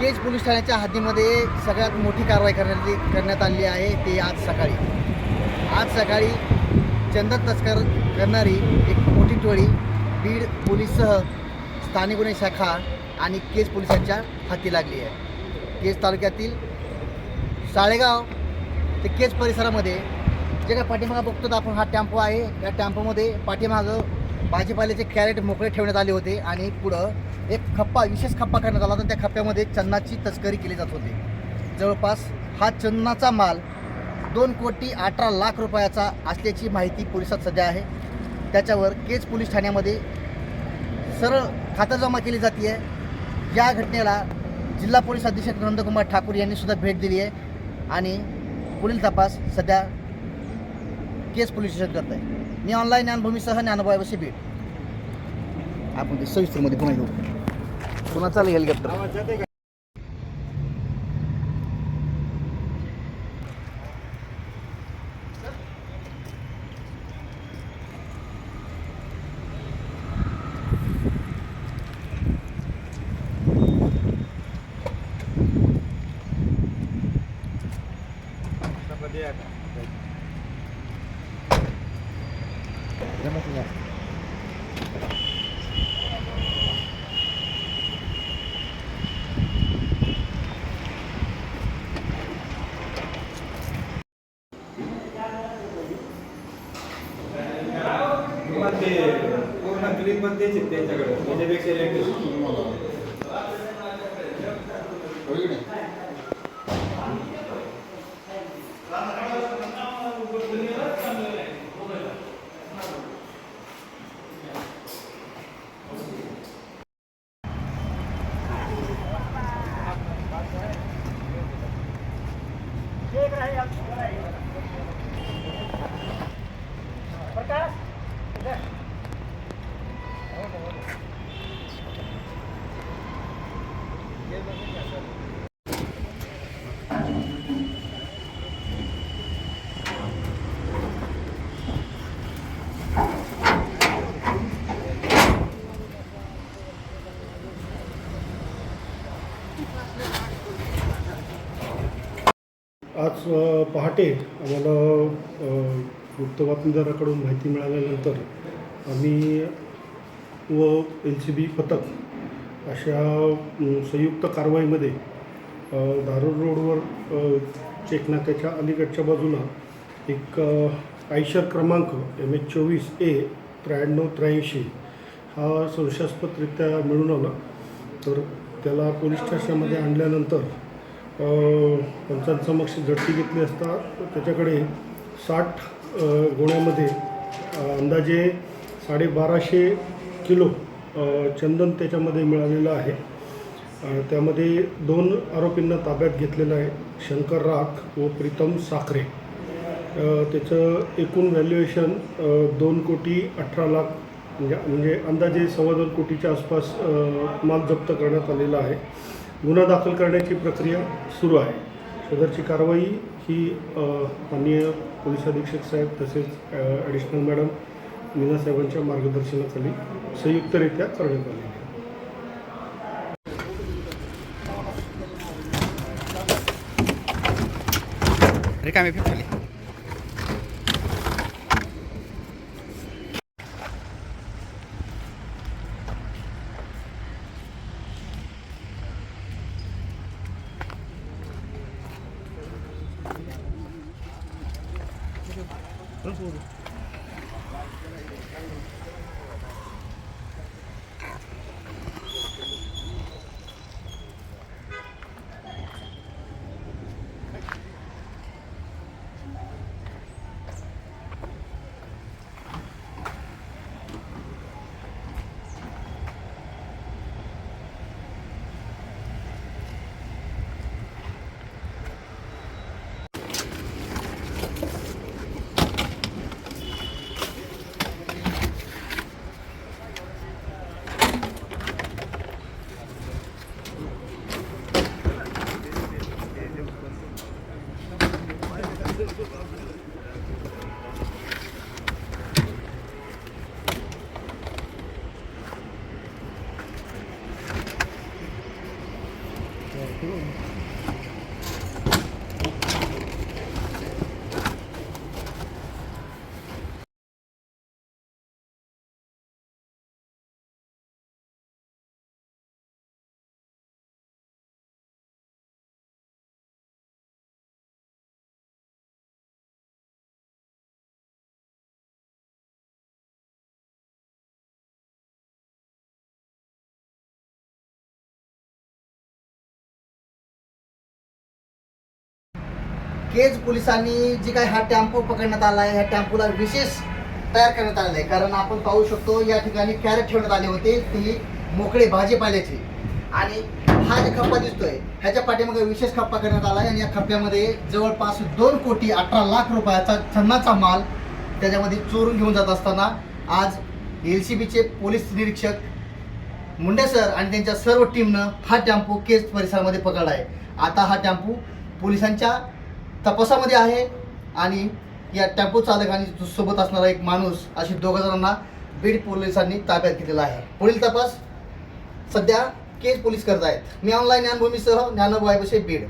Kaij police ठाण्याच्या हद्दीमध्ये सगळ्यात मोठी कारवाई करण्यात करण्यात आली आहे ते आज सकाळी. आज सकाळी चंदन तस्कर करणारी एक मोठी टोळी बीड पोलीससह स्थानिक गुन्हे शाखा आणि केज पोलिसांच्या हाती लागली आहे. केज तालुक्यातील साळेगाव ते केज परिसरामध्ये जे काय पाठीमागं बघतो आपण हा टेम्पो आहे. या टेम्पोमध्ये पाठीमागं भाजीपाल्याचे कॅरेट मोकळे ठेवण्यात आले होते आणि पुढं एक खप्पा विशेष खप्पा करण्यात आला होता. त्या खप्प्यामध्ये चन्नाची तस्करी केली जात होती. जवळपास हा चन्नाचा माल दोन कोटी अठरा लाख रुपयाचा असल्याची माहिती पोलिसात सध्या आहे. त्याच्यावर केज पोलीस ठाण्यामध्ये सरळ खातरजमा केली जाते आहे या घटनेला जिल्हा पोलीस अधीक्षक नंदकुमार ठाकूर यांनी सुद्धा भेट दिली आहे आणि पुढील तपास सध्या केस पोलीस स्टेशन करत आहे मी ऑनलाईन ज्ञानभूमीसह ज्ञानभावशी भेट आपण ते सविस्तरमध्ये पुन्हा घेऊ पुन्हा चालेल हेलिकॉप्टर तुम्हाला ते पूर्ण क्लीन पण तेच आहेत त्यांच्याकडे त्याच्यापेक्षा लेटेस्ट आज पहाटे आम्हाला अ, वृत्त बातमीदाराकडून माहिती मिळाल्यानंतर आम्ही व एल सी बी पथक अशा संयुक्त कारवाईमध्ये अ, धारूर रोडवर चेकनाक्याच्या अलीकडच्या बाजूला एक आयशर क्रमांक एम एच चोवीस ए त्र्याण्णव त्र्याऐंशी हा संशयास्पदरित्या मिळून आला. तर त्याला पोलीस स्टेशनमध्ये आणल्यानंतर पंचांसमक्ष झडती घेतली असता त्याच्याकडे साठ गोण्यामध्ये अंदाजे साडेबाराशे किलो चंदन त्याच्यामध्ये मिळालेलं आहे. त्यामध्ये दोन आरोपींना ताब्यात घेतलेलं आहे शंकर राख व प्रीतम साखरे. त्याचं एकूण व्हॅल्युएशन दोन कोटी अठरा लाख म्हणजे म्हणजे अंदाजे सव्वा दोन कोटीच्या आसपास माल जप्त करण्यात आलेला आहे. गुन्हा दाखल करण्याची प्रक्रिया सुरू आहे. सदरची कारवाई ही माननीय पोलीस अधीक्षक साहेब तसेच ॲडिशनल मॅडम मीना साहेबांच्या मार्गदर्शनाखाली संयुक्तरित्या करण्यात आली आहे. रिकामी вот केज पोलिसांनी जी काही हा टेम्पो पकडण्यात आला आहे ह्या टेम्पोला विशेष तयार करण्यात आलेला आहे. कारण आपण पाहू शकतो या ठिकाणी कॅरेट ठेवण्यात आले होते ती मोकळे भाजीपाल्याची. आणि हा जे खप्पा दिसतोय ह्याच्या पाठीमागे विशेष खप्पा करण्यात आला आहे. आणि या खप्प्यामध्ये जवळपास दोन कोटी अठरा लाख रुपयाचा छन्नाचा माल त्याच्यामध्ये चोरून घेऊन जात असताना आज एल सी बीचे पोलीस निरीक्षक मुंडे सर आणि त्यांच्या सर्व टीमनं हा टेम्पो केज परिसरामध्ये पकडला आहे. आता हा टेम्पो पोलिसांच्या तपासामध्ये आहे आणि या टेम्पो चालक आणि सोबत असणारा एक माणूस अशी दोघं जणांना बीड पोलिसांनी ताब्यात घेतलेला आहे. पुढील तपास सध्या केस पोलीस करत आहेत मी ऑनलाईन ज्ञानभूमीसह ज्ञानोबा बीड.